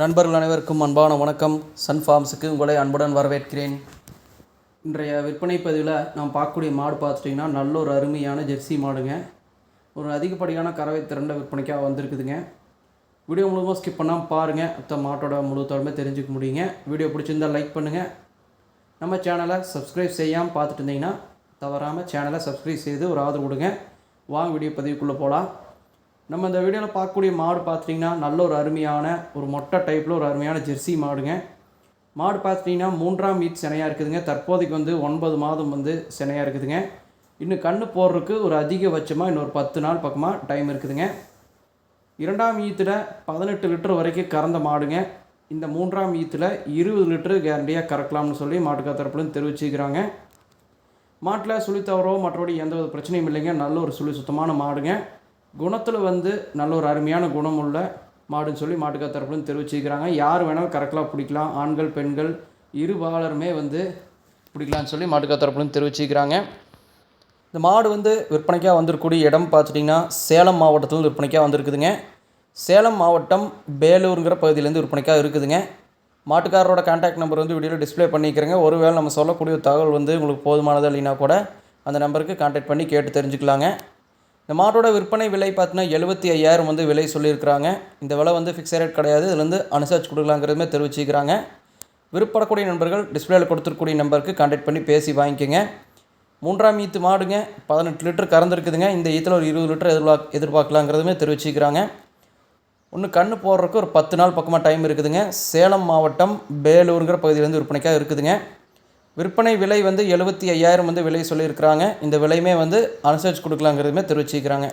நண்பர்கள் அனைவருக்கும் அன்பான வணக்கம். சன் ஃபார்ம்ஸுக்கு உங்களை அன்புடன் வரவேற்கிறேன். இன்றைய விற்பனை பதிவில் நாம் பார்க்கக்கூடிய மாடு பார்த்துட்டிங்கன்னா நல்ல ஒரு அருமையான ஜெர்சி மாடுங்க. ஒரு அதிகப்படியான கறவை திறண்ட விற்பனைக்காக வந்திருக்குதுங்க. வீடியோ முழுவதும் ஸ்கிப் பண்ணாமல் பாருங்கள் அத்த மாட்டோட முழு தொடர்பை தெரிஞ்சுக்க முடியுங்க. வீடியோ பிடிச்சிருந்தா லைக் பண்ணுங்கள் நம்ம சேனலை சப்ஸ்கிரைப் செய்யாமல் பார்த்துட்டு இருந்தீங்கன்னா தவறாமல் சேனலை சப்ஸ்கிரைப் செய்து ஒரு ஆதரவு கொடுங்க. வாங்க வீடியோ பதிவுக்குள்ளே போகலாம் நம்ம இந்த வீடியோவில் பார்க்கக்கூடிய மாடு பார்த்துட்டிங்கன்னா நல்ல ஒரு அருமையான ஒரு மொட்டை டைப்பில் ஒரு அருமையான ஜெர்சி மாடுங்க. மாடு பார்த்துட்டிங்கன்னா மூன்றாம் மீட் சினையாக இருக்குதுங்க. தற்போதைக்கு வந்து ஒன்பது மாதம் வந்து சினையாக இருக்குதுங்க. இன்னும் கண்ணு போடுறதுக்கு ஒரு அதிகபட்சமாக இன்னொரு பத்து நாள் பக்கமாக டைம் இருக்குதுங்க. இரண்டாம் ஈத்தில் பதினெட்டு லிட்டர் வரைக்கும் கறந்த மாடுங்க. இந்த மூன்றாம் ஈத்தில் இருபது லிட்டரு கேரண்டியாக கறக்கலாம்னு சொல்லி மாட்டுக்கா தரப்புலன்னு தெரிவிச்சுக்கிறாங்க. மாட்டில் சுழி தவறோ மற்றபடி எந்த வித பிரச்சனையும் இல்லைங்க. நல்ல ஒரு சுழி சுத்தமான மாடுங்க. குணத்தில் வந்து நல்ல ஒரு அருமையான குணம் உள்ள மாடுன்னு சொல்லி மாட்டுக்கார் தரப்புலன்னு தெரிவிச்சுக்கிறாங்க யார் வேணாலும் கரெக்டாக பிடிக்கலாம். ஆண்கள் பெண்கள் இரு பாலருமே வந்து பிடிக்கலாம்னு சொல்லி மாட்டுக்கா தரப்புலன்னு தெரிவிச்சுக்கிறாங்க இந்த மாடு வந்து விற்பனைக்காக வந்திருக்கக்கூடிய இடம் பார்த்துட்டிங்கன்னா சேலம் மாவட்டத்தில் விற்பனைக்காக வந்திருக்குதுங்க. சேலம் மாவட்டம் பேலூருங்கிற பகுதியிலேருந்து விற்பனைக்காக இருக்குதுங்க. மாட்டுக்காரரோட கான்டாக்ட் நம்பர் வந்து வீடியோவில் டிஸ்ப்ளே பண்ணிக்கிறேங்க ஒருவேளை நம்ம சொல்லக்கூடிய தகவல் வந்து உங்களுக்கு போதுமானது இல்லைன்னா கூட அந்த நம்பருக்கு கான்டாக்ட் பண்ணி கேட்டு தெரிஞ்சுக்கலாங்க. இந்த மாட்டோட விற்பனை விலை பார்த்தீங்கன்னா எழுபத்தி ஐயாயிரம் வந்து விலை சொல்லியிருக்கிறாங்க. இந்த விலை வந்து ஃபிக்ஸ் ரேட் கிடையாது. இதுலேருந்து அனுசரிச்சு கொடுக்கலாங்கிறதுமே தெரிவிச்சுக்கிறாங்க. விருப்பப்படக்கூடிய நண்பர்கள் டிஸ்பிளேயில் கொடுத்துருக்கூடிய நம்பருக்கு கான்டாக்ட் பண்ணி பேசி வாங்கிக்கோங்க. மூன்றாம் ஈத்து மாடுங்க. பதினெட்டு லிட்டர் கறந்துருக்குதுங்க இந்த ஈத்தில் ஒரு இருபது லிட்டர் எதிர்பார்க்க எதிர்பார்க்கலாங்கிறதுமே தெரிவிச்சுக்கிறாங்க. ஒன்று கண்ணு போடுறதுக்கு ஒரு பத்து நாள் பக்கமாக டைம் இருக்குதுங்க. சேலம் மாவட்டம் பேலூருங்கிற பகுதியிலேருந்து விற்பனைக்காக இருக்குதுங்க. விற்பனை விலை வந்து எழுபத்தி ஐயாயிரம் வந்து விலை சொல்லியிருக்கிறாங்க. இந்த விலையுமே வந்து அனுசரித்து கொடுக்கலாங்கிறதுமே தெரிவிச்சிக்கிறாங்க.